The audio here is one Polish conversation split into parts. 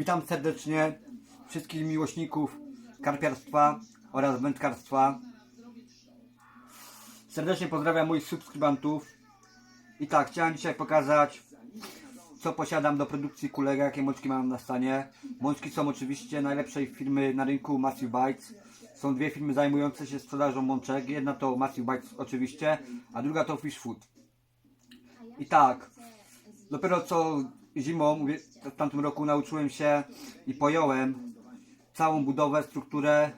Witam serdecznie wszystkich miłośników karpiarstwa oraz wędkarstwa. Serdecznie pozdrawiam moich subskrybentów. I tak, chciałem dzisiaj pokazać, co posiadam do produkcji kulek, jakie mączki mam na stanie. Mączki są oczywiście najlepszej firmy na rynku Massive Bites. Są dwie firmy zajmujące się sprzedażą mączek. Jedna to Massive Bites oczywiście, a druga to Fish Food. I tak, dopiero co zimą, w tamtym roku nauczyłem się i pojąłem całą budowę, strukturę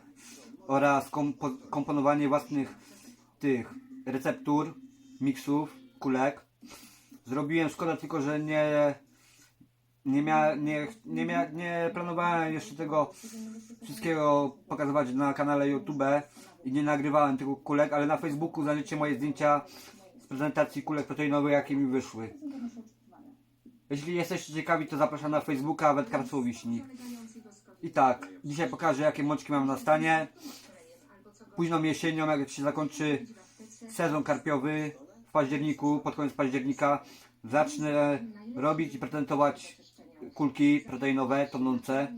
oraz kompo, komponowanie własnych tych receptur, miksów, kulek. Zrobiłem, szkoda tylko, że nie nie, mia, nie, nie, mia, nie planowałem jeszcze tego wszystkiego pokazywać na kanale YouTube i nie nagrywałem tego kulek, ale na Facebooku znajdziecie moje zdjęcia z prezentacji kulek proteinowych, jakie mi wyszły. Jeśli jesteście ciekawi, to zapraszam na Facebooka Wędkarstwo Wiśni. I tak, dzisiaj pokażę, jakie mączki mam na stanie. Późną jesienią, jak się zakończy sezon karpiowy w październiku, pod koniec października, zacznę robić i prezentować kulki proteinowe, tonące.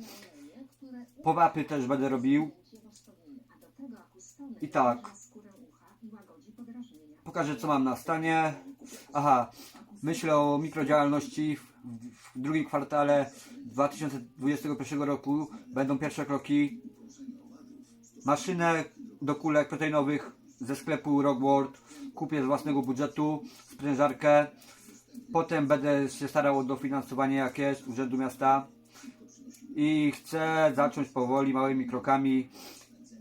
Powapy też będę robił. I tak, pokażę co mam na stanie. Aha, myślę o mikrodziałalności w, drugim kwartale 2021 roku. Będą pierwsze kroki. Maszynę do kulek proteinowych ze sklepu Rockworld kupię z własnego budżetu, sprężarkę. Potem będę się starał o dofinansowanie jakieś z Urzędu Miasta. I chcę zacząć powoli, małymi krokami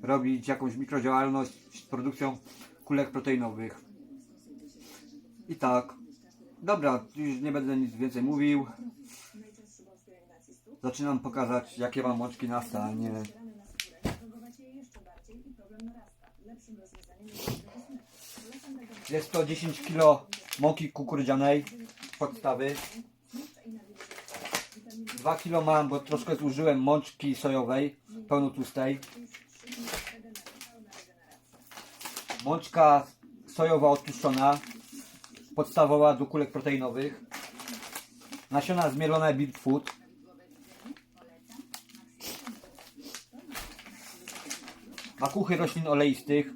robić jakąś mikrodziałalność z produkcją kulek proteinowych. I tak. Dobra, już nie będę nic więcej mówił. Zaczynam pokazać, jakie mam mączki na stanie. Jest to 10 kg mąki kukurydzianej podstawy. 2 kg mam, bo troszkę zużyłem mączki sojowej, pełnotłustej. Mączka sojowa odtłuszczona, podstawowa do kulek proteinowych. Nasiona zmielone Bird Food. Makuchy roślin oleistych.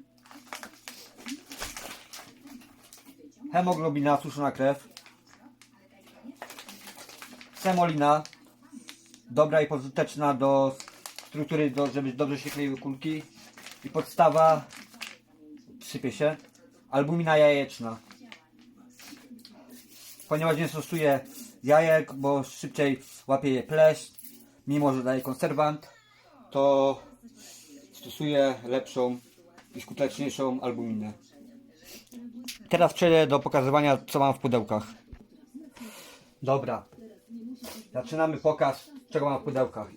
Hemoglobina, suszona krew. Semolina. Dobra i pożyteczna do struktury, do, żeby dobrze się kleiły kulki. I podstawa, sypie się, albumina jajeczna. Ponieważ nie stosuję jajek, bo szybciej łapie je pleść, mimo że daje konserwant, to stosuję lepszą i skuteczniejszą albuminę. Teraz przejdę do pokazywania, co mam w pudełkach. Dobra. Zaczynamy pokaz, czego mam w pudełkach.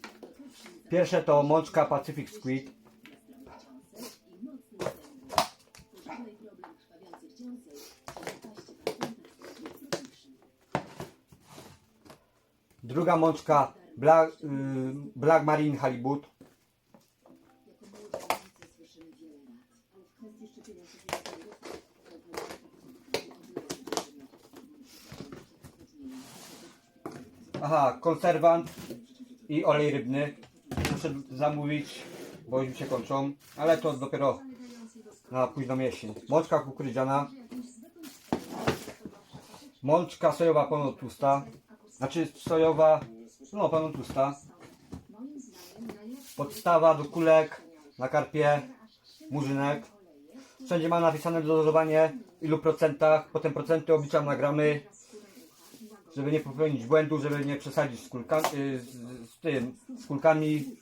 Pierwsze to mączka Pacific Squid. Druga mączka Black, y, Black Marine Halibut. Aha, konserwant i olej rybny. Muszę zamówić, bo już się kończą, ale to dopiero na późną jesień. Mączka kukurydziana. Mączka sojowa pełnotłusta. Znaczy sojowa, no pełnotłusta. Podstawa do kulek na karpie, murzynek. Wszędzie mam napisane dozowanie, ilu procentach, potem procenty obliczam na gramy, żeby nie popełnić błędu, żeby nie przesadzić z, kulka, y, z, z tym, z kulkami,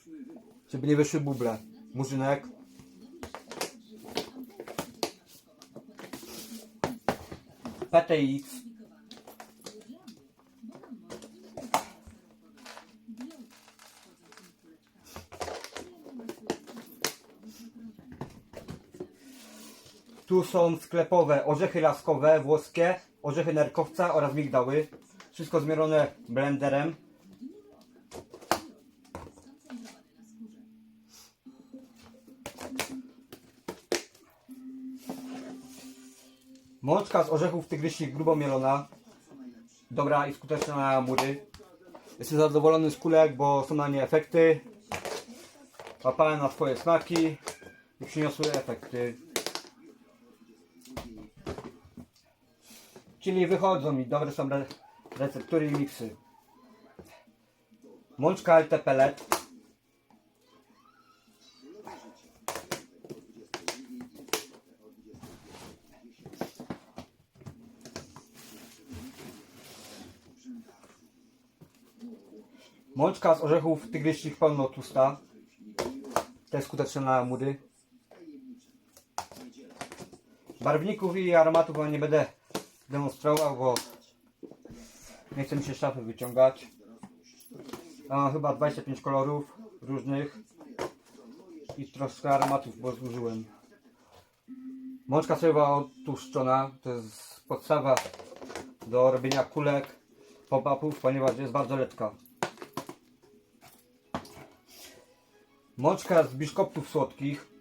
żeby nie wyszły buble. Murzynek. PTX. Tu są sklepowe orzechy laskowe, włoskie, orzechy nerkowca oraz migdały. Wszystko zmielone blenderem. Mączka z orzechów tygrysich grubo mielona. Dobra i skuteczna na mury. Jestem zadowolony z kulek, bo są na nie efekty. Łapałem na swoje smaki i przyniosły efekty. Czyli wychodzą mi, dobre są re receptury i miksy. Mączka LT Pellet. Mączka z orzechów tygryśnych pełno tłusta. Też skuteczne na mury. Barwników i aromatów wam nie będę demonstrował, bo nie chcę mi się szafy wyciągać. Mam chyba 25 kolorów różnych i troszkę aromatów, bo zużyłem. Mączka sojowa odtłuszczona to jest podstawa do robienia kulek, pop-upów, ponieważ jest bardzo lekka. Mączka z biszkoptów słodkich.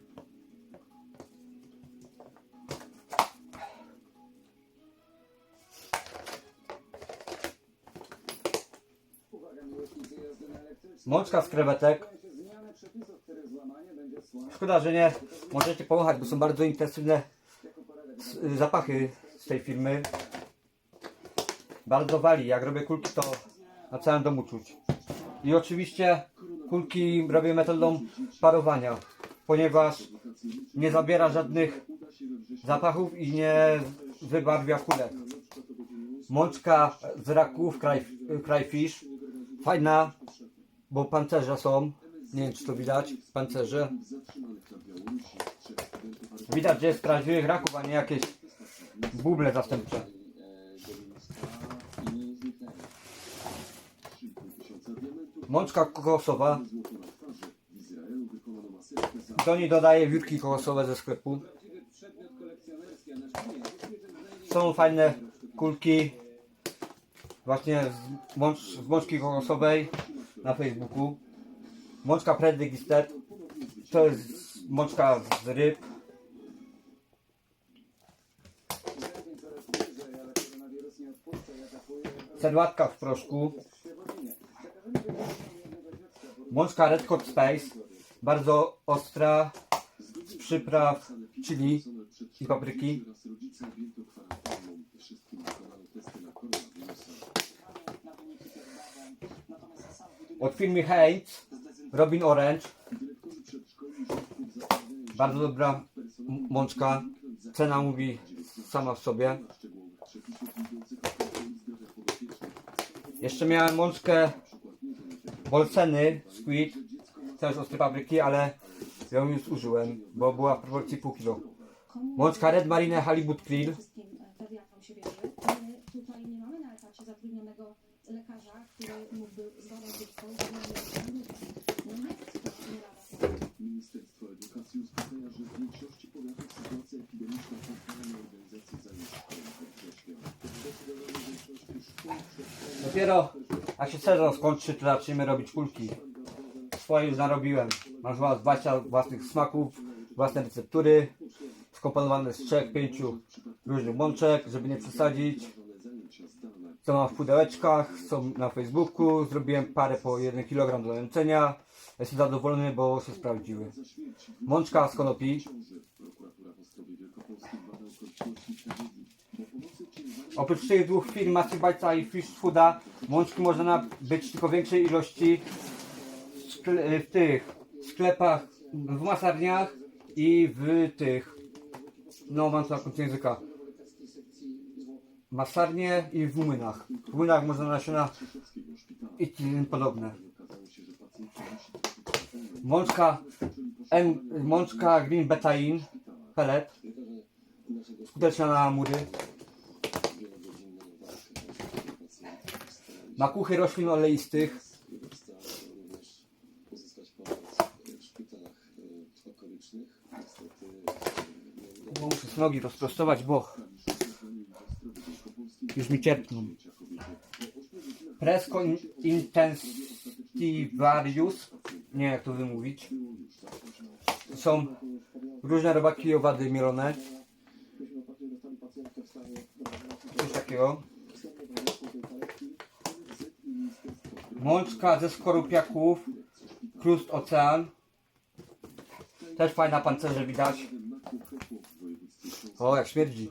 Mączka z krewetek. Szkoda, że nie możecie pomachać, bo są bardzo intensywne zapachy z tej firmy. Bardzo wali. Jak robię kulki, to na całym domu czuć. I oczywiście kulki robię metodą parowania, ponieważ nie zabiera żadnych zapachów i nie wybarwia kulek. Mączka z raków, kraj, fajna, bo pancerze są. Nie wiem czy to widać, pancerze. Widać, że jest prawdziwych raków, a nie jakieś buble zastępcze. Mączka kokosowa. Do niej dodaję wiórki kokosowe ze sklepu. Są fajne kulki. Właśnie z, mącz, z mączki kokosowej na Facebooku. Mączka Predigistet. To jest mączka z ryb. Sedłatka w proszku. Mączka Red Hot Space. Bardzo ostra. Z przypraw chili i papryki. Od firmy Heinz. Robin Orange. Bardzo dobra mączka. Cena mówi sama w sobie. Jeszcze miałem mączkę Bolseny Squid. Też ostrej papryki, ale ją już użyłem, bo była w proporcji pół kilo. Mączka Red Marine Halibut Krill. e. My tutaj nie mamy na etacie zatrudnionego lekarza, który mógłby Dopiero jak się sezon skończy, to zaczniemy robić kulki. Swoje już narobiłem. Mam chyba 20 własnych smaków, własne receptury, skomponowane z 3-5 różnych mączek, żeby nie przesadzić. Co mam w pudełeczkach, są na Facebooku, zrobiłem parę po 1 kg do nęcenia. Jestem zadowolony, bo się sprawdziły. Mączka z konopi. Oprócz tych dwóch firm Massive Bajca i Fish Fooda, mączki można nabyć tylko większej ilości w, skle- w tych sklepach, w masarniach i w tych, no mam tu na końcu języka, masarnie i w młynach. W młynach można nasiona i tym podobne. Mączka, M, mączka Green Betain, pellet, skuteczna na mury. Makuchy roślin oleistych. muszę sobie nogi rozprostować, bo już mi cierpną. Presco in- Intensivarius, nie wiem jak to wymówić. Są różne robaki owady mielone. Coś takiego. Mączka ze skorupiaków. Krust Ocean. Też fajna pancerze widać. O, jak śmierdzi.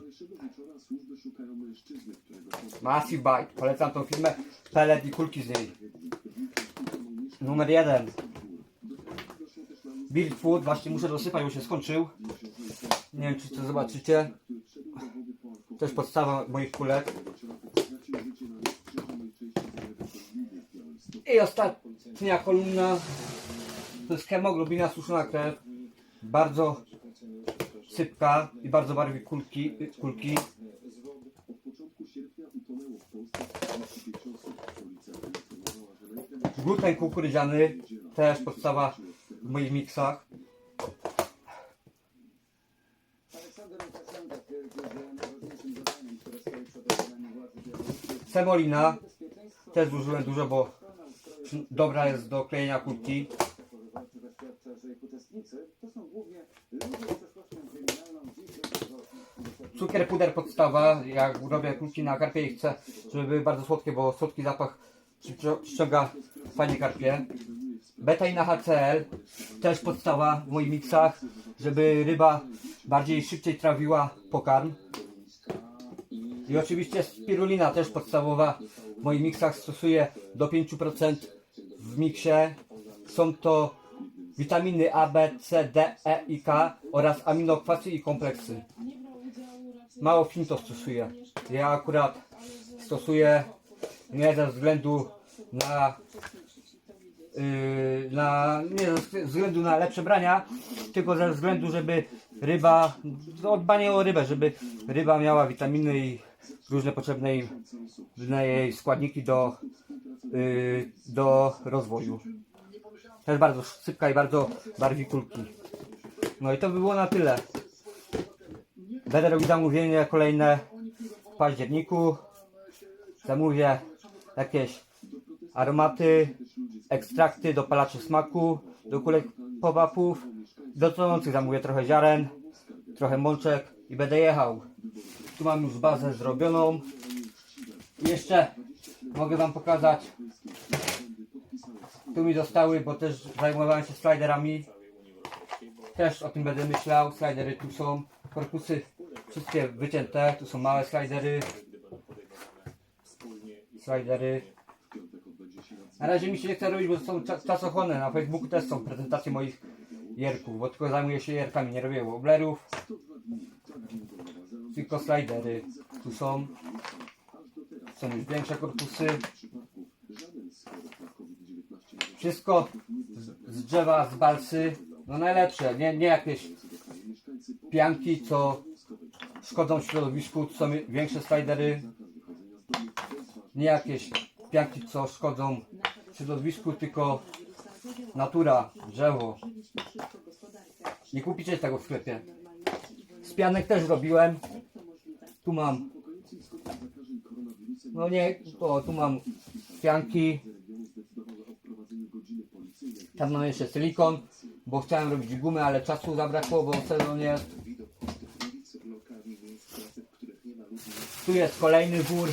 Massive Bite. Polecam tą filmę. Pelet i kulki z niej. Numer jeden. też Build Food. Właśnie muszę dosypać, bo się skończył. Nie wiem, czy to zobaczycie. jest podstawa moich kulek. I ostatnia kolumna. To jest hemoglobina, suszona krew. Bardzo sypka i bardzo barwi kulki. kulki. Od początku sierpnia utonęło w Polsce 35 osób. Policja poinformowała, że najpierw Gluten kukurydziany. Też podstawa w moich miksach. Semolina. Też zużyłem dużo, bo dobra jest do klejenia bezrobotni. Cukier puder podstawa. Jak robię kulki na karpie i chcę, żeby były bardzo słodkie, bo słodki zapach przycią- przyciąga fajnie karpie. Betaina HCl. Też podstawa w moich miksach, żeby ryba bardziej szybciej trawiła pokarm. I oczywiście spirulina też podstawowa w moich miksach stosuję do 5% w miksie. Są to witaminy A, B, C, D, E i K oraz aminokwasy i kompleksy. Mało fin to stosuję. Ja akurat stosuję nie ze względu na, yy, na nie ze względu na lepsze brania, tylko ze względu, żeby ryba, no, dbanie o rybę, żeby ryba miała witaminy i różne potrzebne jej, jej składniki do, yy, do rozwoju. Też bardzo sypka i bardzo barwi kulki. No i to by było na tyle. Będę robił zamówienie kolejne w październiku. Zamówię jakieś aromaty, ekstrakty, dopalaczy smaku, do kulek pop-upów. Do tonących zamówię trochę ziaren, trochę mączek i będę jechał. Tu mam już bazę zrobioną. Jeszcze mogę Wam pokazać. Tu mi zostały, bo też zajmowałem się sliderami. Też o tym będę myślał. Slidery tu są. Korpusy wszystkie wycięte. Tu są małe slidery. Slidery. Na razie mi się nie chce robić, bo są cza- czasochłonne. Na Facebooku też są prezentacje moich jerków, bo tylko zajmuję się jerkami, nie robię woblerów. Tylko slidery. Tu są. Są już większe korpusy. Wszystko z, drzewa, z balsy. No najlepsze, nie, nie jakieś pianki, co szkodzą środowisku. Tu są większe slidery. Nie jakieś pianki, co szkodzą środowisku, tylko natura, drzewo. Nie kupicie tego w sklepie. Z pianek też robiłem. Tu mam. No nie, to tu mam pianki. Tam mam jeszcze silikon, bo chciałem robić gumę, ale czasu zabrakło, bo sezon jest. Tu jest kolejny wór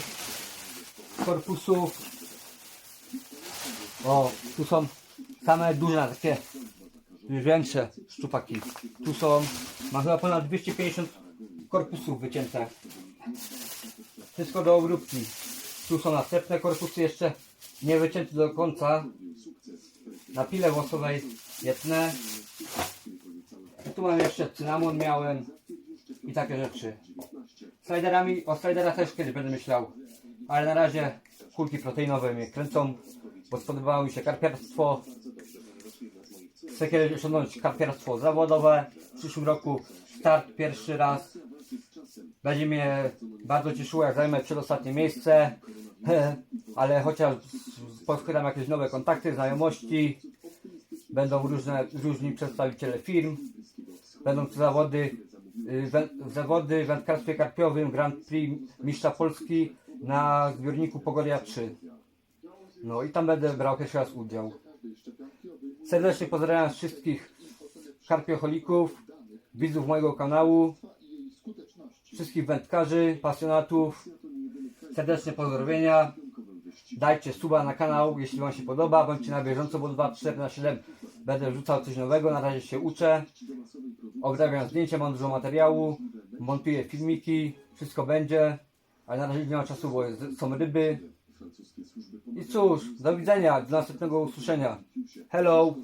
korpusów. O, tu są same duże, takie większe szczupaki. Tu są, ma chyba ponad 250 korpusów wycięte. Wszystko do obróbki. Tu są następne korpusy jeszcze nie wycięte do końca. Na pile włosowej jedne. Tu mam jeszcze cynamon miałem i takie rzeczy. Sliderami, o sliderach też kiedyś będę myślał. Ale na razie kulki proteinowe mnie kręcą, bo spodobało mi się karpiarstwo. Chcę kiedyś osiągnąć karpiarstwo zawodowe. W przyszłym roku start pierwszy raz. Będzie mnie bardzo cieszyło, jak zajmę przedostatnie miejsce. Ale chociaż poskładam jakieś nowe kontakty, znajomości. Będą różne, różni przedstawiciele firm. Będą zawody, y, zawody w wędkarstwie karpiowym Grand Prix Mistrza Polski na zbiorniku Pogoria 3. No i tam będę brał pierwszy raz udział. Serdecznie pozdrawiam wszystkich karpiocholików, widzów mojego kanału, wszystkich wędkarzy, pasjonatów. Serdeczne pozdrowienia. Dajcie suba na kanał, jeśli Wam się podoba. Bądźcie na bieżąco, bo 2-3 na 7 będę rzucał coś nowego. Na razie się uczę. Obrabiam zdjęcia, mam dużo materiału. Montuję filmiki, wszystko będzie. Ale na razie nie ma czasu, bo są ryby. I cóż, do widzenia, do następnego usłyszenia. Hello!